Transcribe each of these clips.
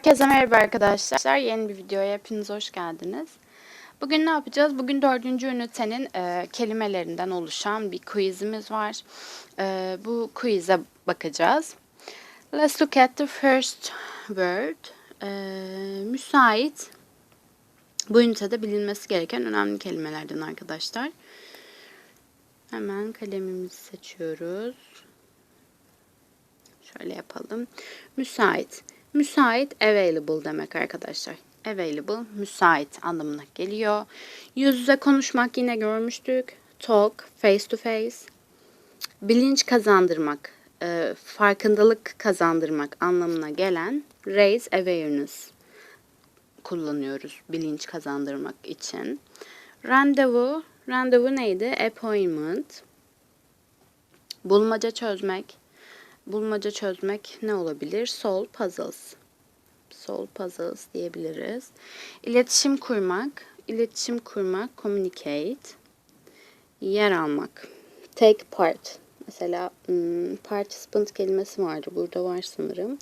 Herkese merhaba arkadaşlar. Yeni bir videoya hepiniz hoş geldiniz. Bugün ne yapacağız? Bugün dördüncü ünitenin e, kelimelerinden oluşan bir quizimiz var. E, bu quiz'e bakacağız. Let's look at the first word. E, müsait. Bu ünitede bilinmesi gereken önemli kelimelerden arkadaşlar. Hemen kalemimizi seçiyoruz. Şöyle yapalım. Müsait. Müsait available demek arkadaşlar. Available müsait anlamına geliyor. Yüz yüze konuşmak yine görmüştük. Talk face to face. Bilinç kazandırmak, e, farkındalık kazandırmak anlamına gelen raise awareness kullanıyoruz bilinç kazandırmak için. Randevu, randevu neydi? Appointment. Bulmaca çözmek, bulmaca çözmek ne olabilir? Solve puzzles. Solve puzzles diyebiliriz. İletişim kurmak, iletişim kurmak, communicate. Yer almak. Take part. Mesela hmm, participant kelimesi vardı. Burada var sanırım.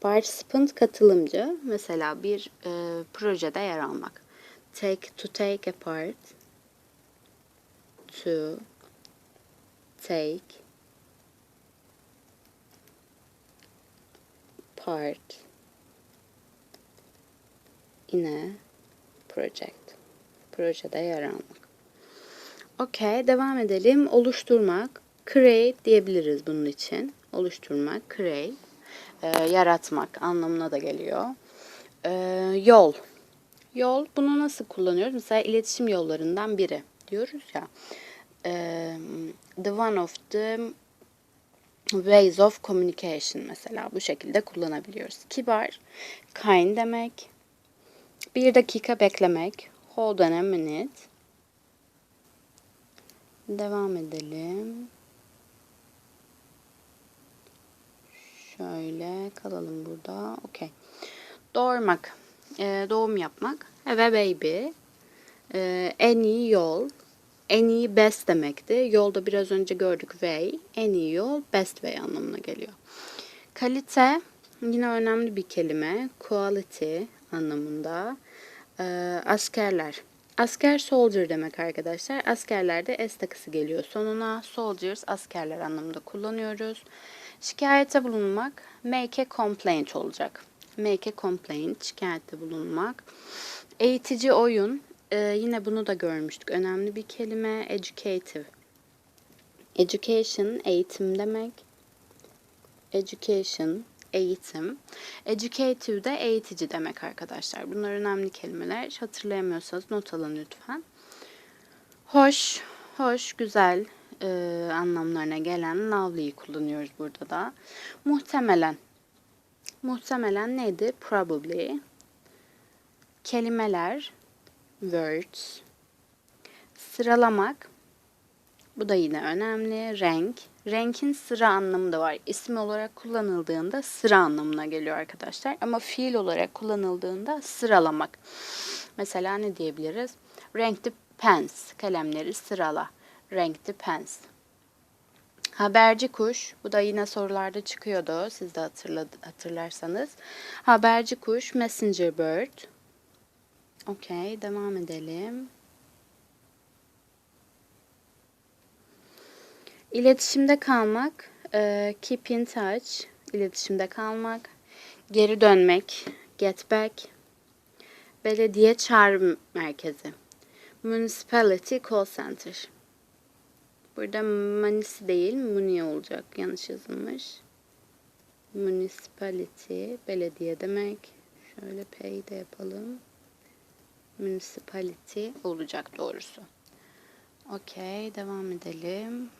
Participant katılımcı. Mesela bir e, projede yer almak. Take to take a part. To take part in a project. Projede yer almak. Okey, devam edelim. Oluşturmak, create diyebiliriz bunun için. Oluşturmak, create, e, yaratmak anlamına da geliyor. E, yol. Yol, bunu nasıl kullanıyoruz? Mesela iletişim yollarından biri diyoruz ya. E, the one of the ways of communication mesela bu şekilde kullanabiliyoruz. Kibar, kind demek. Bir dakika beklemek. Hold on a minute. Devam edelim. Şöyle kalalım burada. Okey. Doğurmak. Ee, doğum yapmak. Have baby. Ee, en iyi yol. En iyi best demekti. Yolda biraz önce gördük way. En iyi yol best way anlamına geliyor. Kalite yine önemli bir kelime. Quality anlamında. Ee, askerler. Asker soldier demek arkadaşlar. Askerlerde S takısı geliyor sonuna. Soldiers askerler anlamında kullanıyoruz. Şikayete bulunmak make a complaint olacak. Make a complaint şikayette bulunmak. Eğitici oyun ee, yine bunu da görmüştük. Önemli bir kelime educative. Education eğitim demek. Education eğitim. Educative de eğitici demek arkadaşlar. Bunlar önemli kelimeler. Hatırlayamıyorsanız not alın lütfen. Hoş, hoş, güzel e, anlamlarına gelen lovely'yi kullanıyoruz burada da. Muhtemelen. Muhtemelen neydi? Probably. Kelimeler words. Sıralamak. Bu da yine önemli. Renk. Renkin sıra anlamı da var. İsim olarak kullanıldığında sıra anlamına geliyor arkadaşlar. Ama fiil olarak kullanıldığında sıralamak. Mesela ne diyebiliriz? Renkli pens. Kalemleri sırala. Renkli pens. Haberci kuş. Bu da yine sorularda çıkıyordu. Siz de hatırlarsanız. Haberci kuş. Messenger bird. Okey, devam edelim. İletişimde kalmak, e, keep in touch, iletişimde kalmak, geri dönmek, get back, belediye çağrı merkezi, municipality call center. Burada manisi değil, muni olacak, yanlış yazılmış. Municipality, belediye demek. Şöyle pay de yapalım municipality olacak doğrusu. Okey, devam edelim.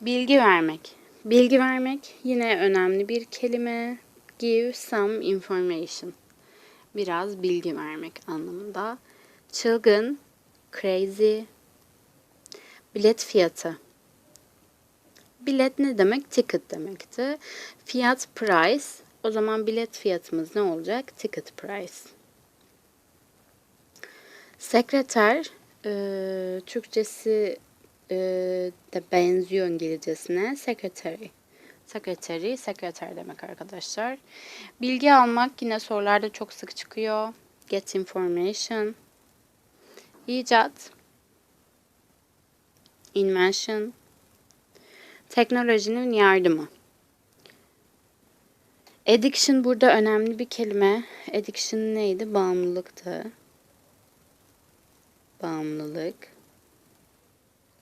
Bilgi vermek. Bilgi vermek yine önemli bir kelime. Give some information. Biraz bilgi vermek anlamında. Çılgın, crazy. Bilet fiyatı. Bilet ne demek? Ticket demekti. Fiyat price o zaman bilet fiyatımız ne olacak? Ticket price. Sekreter, e, Türkçesi e, de benziyor İngilizcesine. Secretary. Secretary, sekreter demek arkadaşlar. Bilgi almak yine sorularda çok sık çıkıyor. Get information. İcat. Invention. Teknolojinin yardımı. Addiction burada önemli bir kelime. Addiction neydi? Bağımlılıktı. Bağımlılık.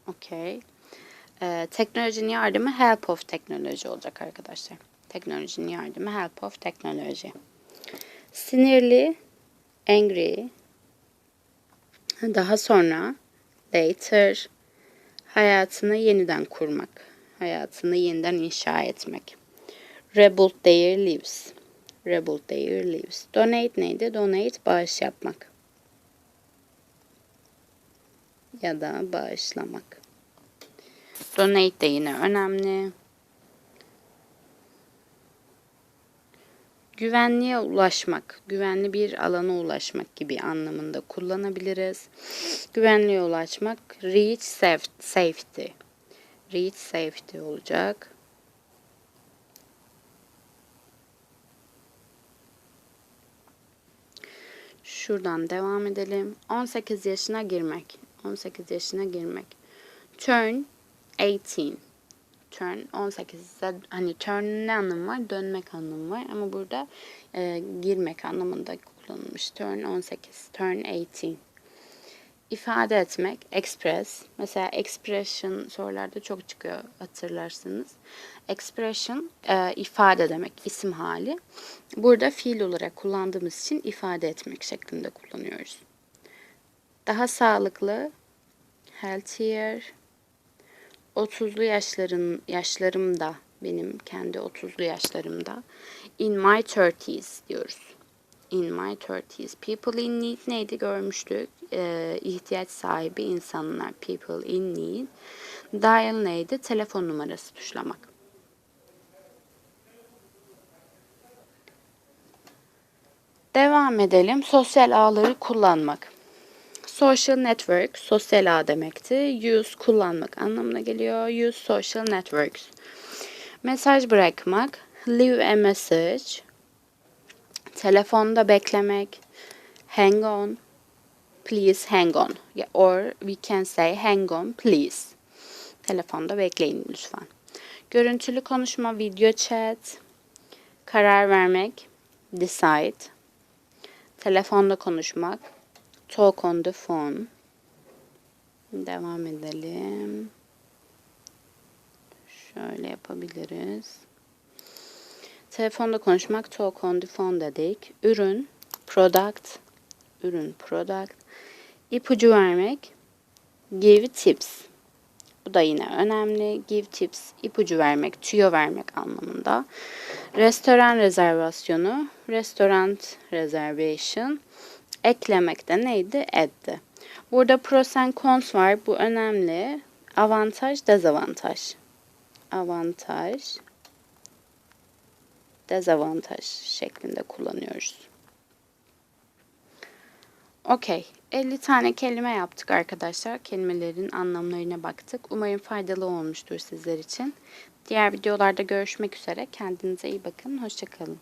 Okey. Ee, teknolojinin yardımı help of teknoloji olacak arkadaşlar. Teknolojinin yardımı help of teknoloji. Sinirli, angry. Daha sonra later hayatını yeniden kurmak. Hayatını yeniden inşa etmek. Rebuild their lives. Rebuild their lives. Donate neydi? Donate bağış yapmak. Ya da bağışlamak. Donate de yine önemli. Güvenliğe ulaşmak, güvenli bir alana ulaşmak gibi anlamında kullanabiliriz. Güvenliğe ulaşmak, reach saf- safety. Reach safety olacak. Şuradan devam edelim. 18 yaşına girmek. 18 yaşına girmek. Turn 18. Turn 18'de hani turn ne anlamı var? Dönmek anlamı var ama burada e, girmek anlamında kullanılmış. Turn 18. Turn 18. İfade etmek, express. Mesela expression sorularda çok çıkıyor hatırlarsınız. Expression e, ifade demek, isim hali. Burada fiil olarak kullandığımız için ifade etmek şeklinde kullanıyoruz. Daha sağlıklı, healthier, 30'lu yaşların yaşlarımda benim kendi 30'lu yaşlarımda in my 30s diyoruz. In my 30s. People in need neydi görmüştük? Ee, ihtiyaç sahibi insanlar. People in need. Dial neydi? Telefon numarası tuşlamak. Devam edelim. Sosyal ağları kullanmak. Social network, sosyal ağ demekti. Use, kullanmak anlamına geliyor. Use social networks. Mesaj bırakmak. Leave a message. Telefonda beklemek. Hang on. Please hang on. Or we can say hang on please. Telefonda bekleyin lütfen. Görüntülü konuşma, video chat. Karar vermek. Decide. Telefonda konuşmak. Talk on the phone. Devam edelim. Şöyle yapabiliriz. Telefonda konuşmak talk on the phone dedik. Ürün, product, ürün, product. İpucu vermek, give tips. Bu da yine önemli. Give tips, ipucu vermek, tüyo vermek anlamında. Restoran rezervasyonu, restaurant reservation. Eklemek de neydi? Add'di. Burada pros and cons var. Bu önemli. Avantaj, dezavantaj. Avantaj, dezavantaj şeklinde kullanıyoruz. Okey. 50 tane kelime yaptık arkadaşlar. Kelimelerin anlamlarına baktık. Umarım faydalı olmuştur sizler için. Diğer videolarda görüşmek üzere. Kendinize iyi bakın. Hoşçakalın.